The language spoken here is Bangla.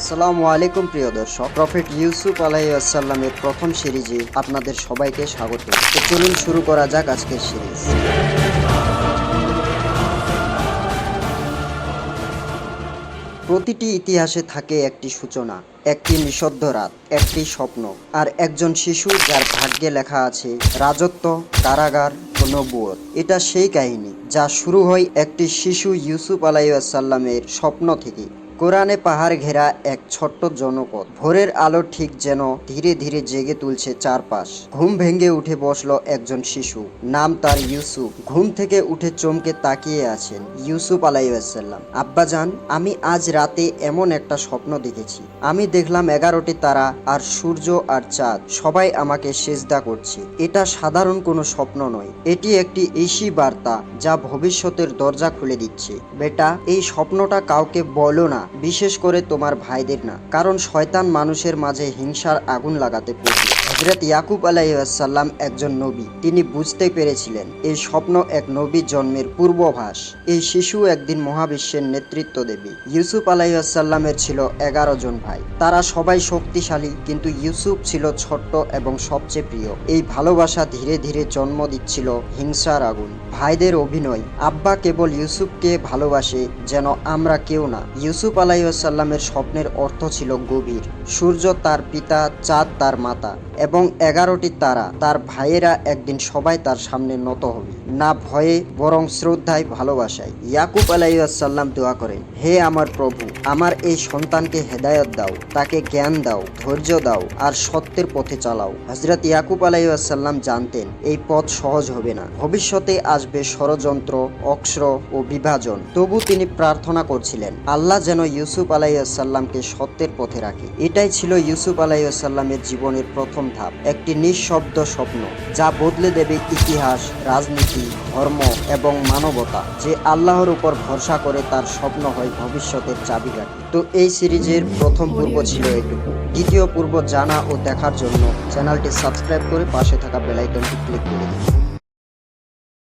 আসসালামু আলাইকুম প্রিয় দর্শক। প্রফেট ইউসুফ আলাইসাল্লামের প্রথম সিরিজে আপনাদের সবাইকে স্বাগত। চলুন শুরু করা যাক আজকের সিরিজ। প্রতিটি ইতিহাসে থাকে একটি সূচনা, একটি নিষদ্ধ রাত, একটি স্বপ্ন, আর একজন শিশু যার ভাগ্যে লেখা আছে, রাজত্ব, কারাগার ও নবুয়ত। এটা সেই কাহিনী যা শুরু হয় একটি শিশু ইউসুফ আলাইসাল্লামের স্বপ্ন থেকে। কোরআনে পাহাড় ঘেরা এক ছোট্ট জনপদ। ভোরের আলো ঠিক যেন ধীরে ধীরে জেগে তুলছে চারপাশ। ঘুম ভেঙে উঠে বসল একজন শিশু। নাম তার ইউসুফ। ঘুম থেকে উঠে চমকে তাকিয়ে আছেন ইউসুফ আলাইসাল্লাম আব্বাজান, আমি আজ রাতে এমন একটা স্বপ্ন দেখেছি। আমি দেখলাম এগারোটি তারা আর সূর্য আর চাঁদ। সবাই আমাকে সেজদা করছে। এটা সাধারণ কোনো স্বপ্ন নয়। এটি একটি ইসি বার্তা যা ভবিষ্যতের দরজা খুলে দিচ্ছে। বেটা, এই স্বপ্নটা কাউকে বলো না। বিশেষ করে তোমার ভাইদের না কারণ শয়তান মানুষের মাঝে হিংসার আগুন লাগাতে পড়বে হজরত ইয়াকুব আলাইসাল্লাম একজন নবী। তিনি বুঝতে পেরেছিলেন, এই স্বপ্ন এক নবী জন্মের পূর্বভাস। এই শিশু একদিন মহাবিশ্বের নেতৃত্ব দেবে। ইউসুফ আলাইসাল্লামের ছিল এগারো জন ভাই। তারা সবাই শক্তিশালী, কিন্তু ইউসুফ ছিল ছোট্ট এবং সবচেয়ে প্রিয়। এই ভালোবাসা ধীরে ধীরে জন্ম দিচ্ছিল হিংসার আগুন। ভাইদের অভিনয়, আব্বা কেবল ইউসুফকে ভালোবাসে যেন আমরা কেউ না। ইউসুফ আলাইসাল্লামের স্বপ্নের অর্থ ছিল গভীর। সূর্য তার পিতা, চাঁদ তার মাতা এবং এগারোটি তারা তার ভাইয়েরা একদিন সবাই তার সামনে নত হবে। না ভয়ে, বরং শ্রদ্ধায় ভালোবাসায়। ইয়াকুব আলাইসাল্লাম দোয়া করেন, হে আমার প্রভু, আমার এই সন্তানকে হেদায়ত দাও, তাকে জ্ঞান দাও, ধৈর্য দাও, আর সত্যের পথে চালাও। হজরত ইয়াকুব আলাইসাল্লাম জানতেন, এই পথ সহজ হবে না। ভবিষ্যতে আসবে ষড়যন্ত্র অক্সর ও বিভাজন। তবু তিনি প্রার্থনা করছিলেন, আল্লাহ যেন ইউসুফ আলাইসাল্লামকে সত্যের পথে রাখে। এটাই ছিল ইউসুফ আলাইসাল্লামের জীবনের প্রথম ধাপ, একটি নিঃশব্দ স্বপ্ন, যা বদলে দেবে ইতিহাস, রাজনীতি ধর্ম এবং মানবতা যে আল্লাহর উপর ভরসা করে তার স্বপ্ন হয় ভবিষ্যতের চাবিকাঠি। তো এই সিরিজের প্রথম পূর্ব ছিল এটুকু। দ্বিতীয় পূর্ব জানা ও দেখার জন্য চ্যানেলটি সাবস্ক্রাইব করে পাশে থাকা বেলাইকনটি ক্লিক করে দিন।